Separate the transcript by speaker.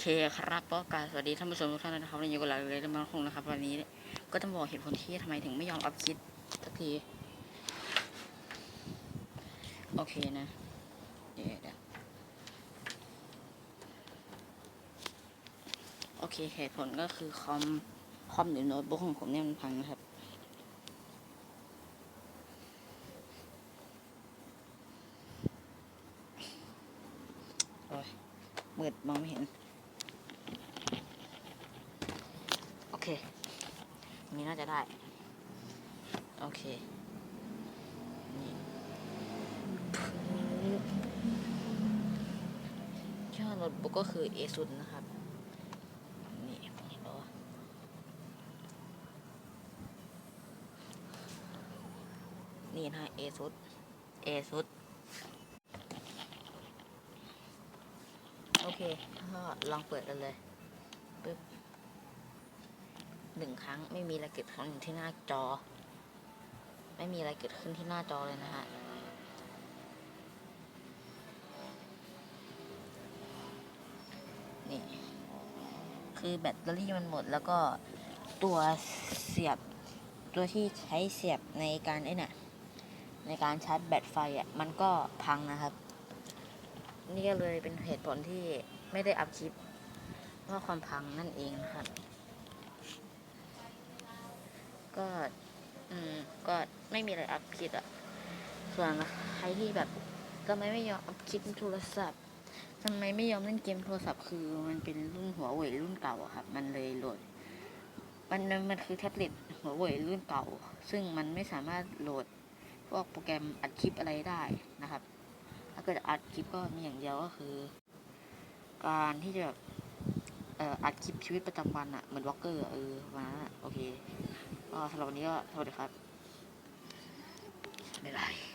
Speaker 1: เคครับก็การสวัสดีท่านผู้ชมทุกท่านนะครับวันนี้อยู่กับเราเลยมาคงนะครับ วันนี้ก็ต้องบอกเหตุผลที่ทำไมถึงไม่ยอมอัพคลิปสักที โอเคนะเดี๋ยวเดี๋ยวโอเคเหตุผลก็คือคอมคอมหรือโน้ตบุ๊กของผมเนี่ยมันพังนะครับโอ้ยมืดมองไม่เห็น โอ เคนี้น่าจะได้ โอเค นี่ชื่อโน้ตบุ๊กก็คือ ASUS นะครับ นี่เห็นปะวะนี่นะ ASUS ASUS โอเคลองเปิดกันเลยปึ๊บ หนึ่งครั้ง ไม่มีอะไรเกิดขึ้นที่หน้าจอ ไม่มีอะไรเกิดขึ้นที่หน้าจอเลยนะฮะนี่คือแบตเตอรี่มันหมดแล้วก็ตัวเสียบตัวที่ใช้เสียบในการไอ้น่ะในการชาร์จแบตไฟอะมันก็พังนะครับ นี่ก็เลยเป็นเหตุผลที่ไม่ได้อัพคลิปเพราะความพังนั่นเองนะครับ ก็ อืม ก็ไม่มีอะไรอัพคลิปอะส่วนใครที่แบบทำไมไม่ยอมอัพคลิปโทรศัพท์ทำไมไม่ยอมเล่นเกมโทรศัพท์คือมันเป็นรุ่นหัวเว่ยรุ่นเก่าครับ มันเลยโหลด มันมันมันคือแท็บเล็ตหัวเว่ยรุ่นเก่า ซึ่งมันไม่สามารถโหลดพวกโปรแกรมอัดคลิปอะไรได้นะครับ ถ้าเกิดอัดคลิปก็มีอย่างเดียวก็คือ การที่จะแบบ อ่ออัดคลิปชีวิตประจำวันอะเหมือนวอลเกอร์เออมาโอเคก็สำหรับวันนี้ก็สวัสดีครับบ๊ายบาย